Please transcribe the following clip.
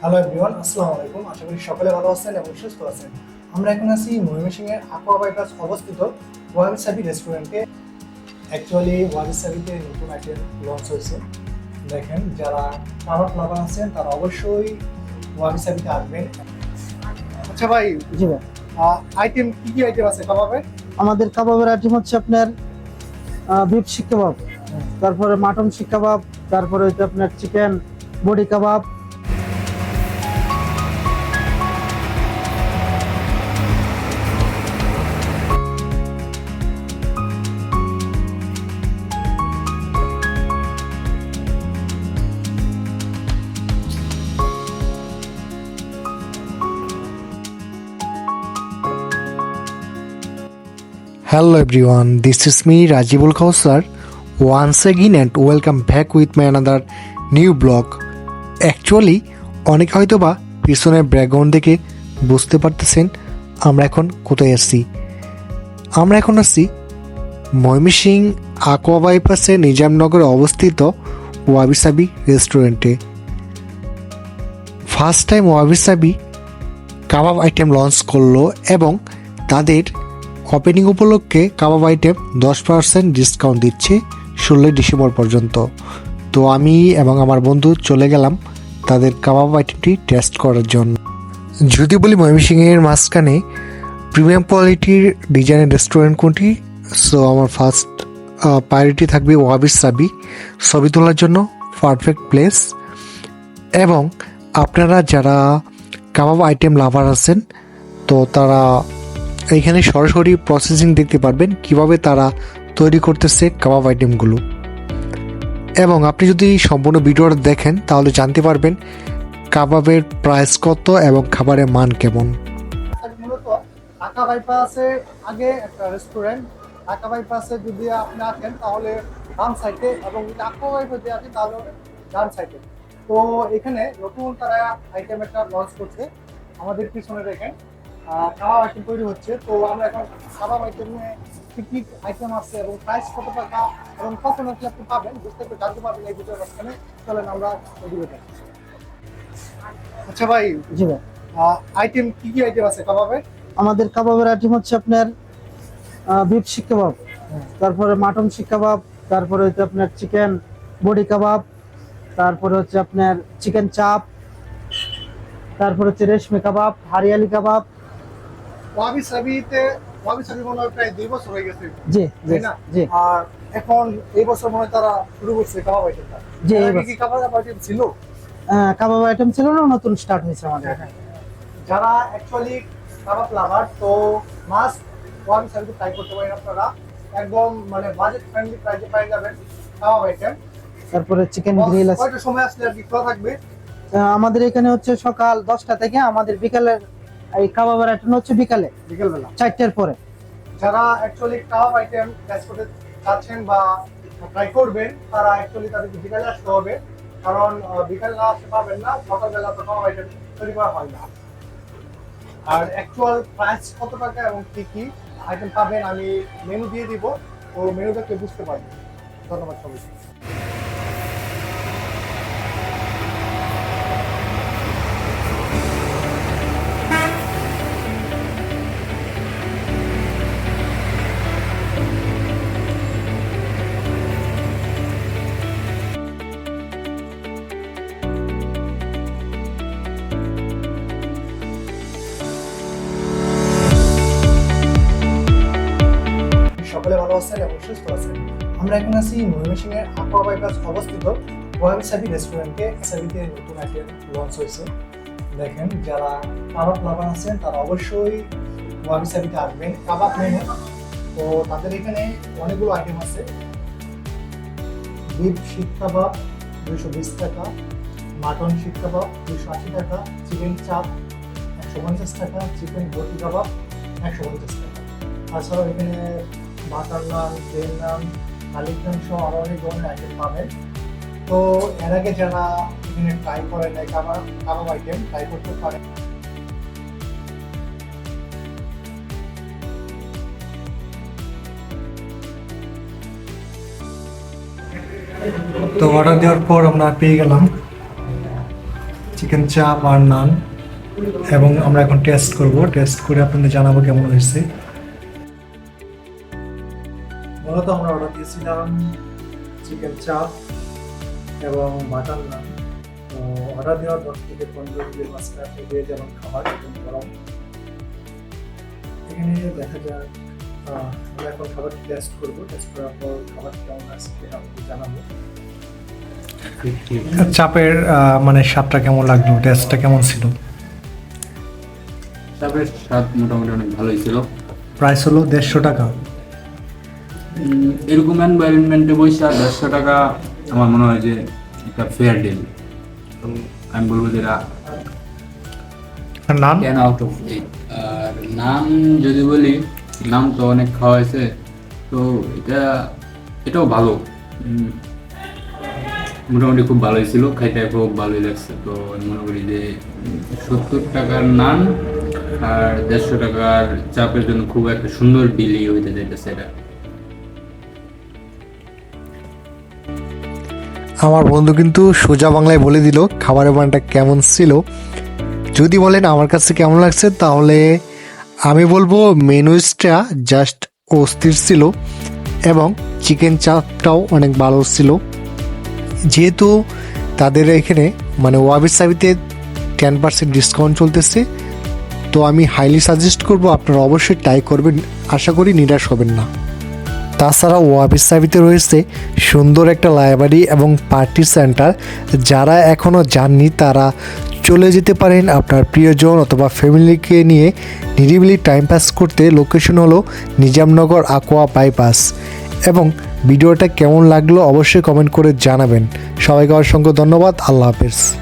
Hello everyone আসসালামু আলাইকুম। আশা করি সকলে ভালো আছেন এবং সুস্থ আছেন। আমরা এখন আছি ময়মনসিংহের আকোয়া বাইপাস অবস্থিত ওয়াবি সাবি রেস্টুরেন্টে। অ্যাকচুয়ালি ওয়াবি সাবিতে নতুন আইটেম লঞ্চ হয়েছে। দেখেন যারা কাবাব লাভার আছেন তারা অবশ্যই ওয়াবি সাবিতে আসবেন। আচ্ছা ভাই জি ভাই। আইটেম কি কি আইটেম আছে কাবাবে? আমাদের কাবাবের আইটেম হচ্ছে আপনার বিফ শিক কাবাব। তারপরে মাটন শিক কাবাব তারপরে হচ্ছে আপনার চিকেন বডি কাবাব Hello everyone, this is me Rajibul Kausar. Once again and welcome back with my another new blog. Actually অনেকে হয়তো বা পিছনের ব্যাকগ্রাউন্ড দেখে বুঝতে পারতেছেন আমরা এখন কোথায় আসছি। আমরা এখন আসছি ময়মনসিং আকোয়া বাইপাসে নিজামনগরে অবস্থিত ওয়াবি সাবি রেস্টুরেন্টে ফার্স্ট টাইম ওয়াবি সাবি কাবাব আইটেম লঞ্চ করল এবং তাদের ওপেনিং উপলক্ষে কাবাব আইটেম দশ পার্সেন্ট ডিসকাউন্ট দিচ্ছে ষোলোই ডিসেম্বর পর্যন্ত। তো আমি এবং আমার বন্ধু চলে গেলাম তাদের কাবাব আইটেমটি টেস্ট করার জন্য। যদি বলি ময়মনসিংহের মাঝখানে প্রিমিয়াম কোয়ালিটির ডিজাইনের রেস্টুরেন্ট কোনটি? সো আমার ফার্স্ট প্রায়োরিটি থাকবে ওয়াবিস সাবি ছবি তোলার জন্য পারফেক্ট প্লেস এবং আপনারা যারা কাবাব আইটেম লাভার আছেন, তো তারা এইখানে সরাসরি প্রসেসিং দেখতে পারবেন কীভাবে তারা তৈরি করতেছে কাবাব আইটেমগুলো এবং আপনি যদি সম্পূর্ণ ভিডিওটা দেখেন, তাহলে জানতে পারবেন কাবাবের প্রাইস কত এবং খাবারের মান কেমন। বাইপাসে আগে একটা রেস্টুরেন্ট ঢাকা বাইপাসে যদি আপনি আসেন, তাহলে ডান সাইডে এবং আকো বাইপাস তাহলে ডান সাইডে তো এখানে নতুন তারা আইটেম একটা লঞ্চ করছে, আমাদের পিছনে দেখেন। কাবাব আইটেম তৈরি হচ্ছে। তো আমরা এখন কাবাব আইটেমে কি কি আইটেম আছে এবং প্রাইস কত টাকা এবং কখন আসলে আপনি পাবেন বিস্তারিত জানতে পারবেন এই ভিডিওর মাঝখানে। চলেন আমরা এই আচ্ছা ভাই জি ভাই। আইটেম কি কি আইটেম আছে কাবাবের আমাদের কাবাবের আইটেম হচ্ছে আপনার বিফ শিক কাবাব তারপরে মাটন শিক কাবাব তারপরে হচ্ছে আপনার চিকেন বডি কাবাব তারপরে হচ্ছে আপনার চিকেন চাপ তারপরে হচ্ছে রেশমি কাবাব হারিয়ালি কাবাব ওয়াবি সাবিতে ওয়াবি সাবি মনে হয় প্রায় দুই বছর হয়ে গেছে। জি জি না? জি। আর এখন এই বছর মনে হয় তারা শুরু করছে কাবাব আইটেমটা জি, এই কি কাবাব আইটেম ছিল? কাবাব আইটেম ছিল না নতুন স্টার্ট হয়েছে আমাদের যারা অ্যাকচুয়ালি কাবাব লাভার তো মাস্ট ওয়াবি সাবিতে ট্রাই করতে পারেন আপনারা। একদম মানে বাজেট ফ্রেন্ডলি প্রাইসে পেয়ে যাবেন কাবাব আইটেম তারপরে চিকেন গ্রিল আছে। কয়টা সময় আসলে আর কি খোলা থাকবে? আমাদের এখানে হচ্ছে সকাল দশটা থেকে আমাদের বিকালের এই কাবাবের আইটেম হচ্ছে বিকালে, বিকেলবেলা, চারটের পরে। যারা অ্যাকচুয়ালি কাবাব আইটেম টেস্ট করতে চাচ্ছেন বা ট্রাই করবেন, তারা অ্যাকচুয়ালি তাদেরকে বিকালে আসতে হবে। কারণ বিকালে না আসতে পারবেন না, সকালবেলা তো কাবাব আইটেম তৈরি করা হয় না। আর অ্যাকচুয়াল প্রাইস কত টাকা এবং কি কি আইটেম পাবেন, আমি মেনু দিয়ে দিব। তো মেনু দেখলে বুঝতে পারবেন। ধন্যবাদ সবাইকে। ভালো আছেন এবং সুস্থ আছেন আমরা এখন আছি ময়মনসিংহের আকোয়া বাইপাস অবস্থিত ওয়াবি সাবি রেস্টুরেন্টে সাবিতে নতুন আইটেম লঞ্চ হয়েছে। দেখেন, যারা কাবাব লাভার আছেন, তারা অবশ্যই ওয়াবি সাবিতে আসবেন। কাবাব মেনু তো তাদের এখানে অনেকগুলো আইটেম আছে। বিফ শিক কাবাব দুশো বিশ টাকা মাটন শিক কাবাব দুশো আশি টাকা চিকেন চাপ একশো পঞ্চাশ টাকা চিকেন বটি কাবাব একশো পঞ্চাশ টাকা। তাছাড়াও এখানে প্লেন নান গার্লিক সহ আরও অনেক ধরনের আইটেম পাবেন। তো এর আগে যারা এখানে ট্রাই করেন নাই কাবাব কাবাব আইটেম ট্রাই করতে পারেন। তো অর্ডার দেওয়ার পর আমরা পেয়ে গেলাম চিকেন চাপ আর নান এবং আমরা এখন টেস্ট করব। টেস্ট করে আপনাদের জানাব কেমন হয়েছে। মূলত আমরা অর্ডার দিয়েছিলাম চিকেন চাপ এবং মাটন নান তো অর্ডার দেওয়ার দশ থেকে পনেরো মিনিটের মাঝখানে পেয়ে যাবেন খাবার এবং গরম এখানে দেখা যাক আমরা এখন খাবার টেস্ট করব। টেস্ট করার পর খাবার কেমন সেটা আপনাদের জানাব। চাপের আহ, মানে স্বাদটা কেমন লাগল? টেস্টটা কেমন ছিল? চাপের স্বাদ মোটামুটি অনেক ভালোই ছিল। প্রাইস হলো দেড়শো টাকা। এরকম এনভায়রনমেন্টে বসে দেড়শো টাকা আমার মনে হয় যে একটা ফেয়ার ডিল তো আমি বলব যে আর টেন আউট অফ এইট আর নাম যদি বলি নাম তো অনেক খাওয়া হয়েছে তো এটা এটাও ভালো। মোটামুটি খুব ভালোই ছিল খাইতে খুব ভালোই লাগছে। তো আমি মনে করি যে সত্তর টাকার নান আর দেড়শো টাকার চাপের জন্য খুব একটা সুন্দর ডিলই হইতে যাইতেছে এটা। আমার বন্ধু কিন্তু সোজা বাংলায় বলে দিল খাবারের মানটা কেমন ছিল। যদি বলেন আমার কাছে কেমন লাগছে, তাহলে আমি বলব মেনুসটা জাস্ট অস্থির ছিল এবং চিকেন চাপটাও অনেক ভালো ছিল। যেহেতু তাদের এখানে মানে ওয়াবির সাবিতে টেন পার্সেন্ট ডিসকাউন্ট চলতেছে, তো আমি হাইলি সাজেস্ট করব, আপনারা অবশ্যই ট্রাই করবেন। আশা করি নিরাশ হবেন না। তাছাড়া ওয়াবির সাবিতে রয়েছে সুন্দর একটা লাইব্রেরি এবং পার্টি সেন্টার। যারা এখনও যাননি, তারা চলে যেতে পারেন আপনার প্রিয়জন অথবা ফ্যামিলিকে নিয়ে। নিরিবিলি টাইম পাস করতে লোকেশন হলো নিজামনগর আকোয়া বাইপাস এবং ভিডিওটা কেমন লাগল অবশ্যই কমেন্ট করে জানাবেন। সবাইকে অসংখ্য ধন্যবাদ। আল্লাহ হাফেজ।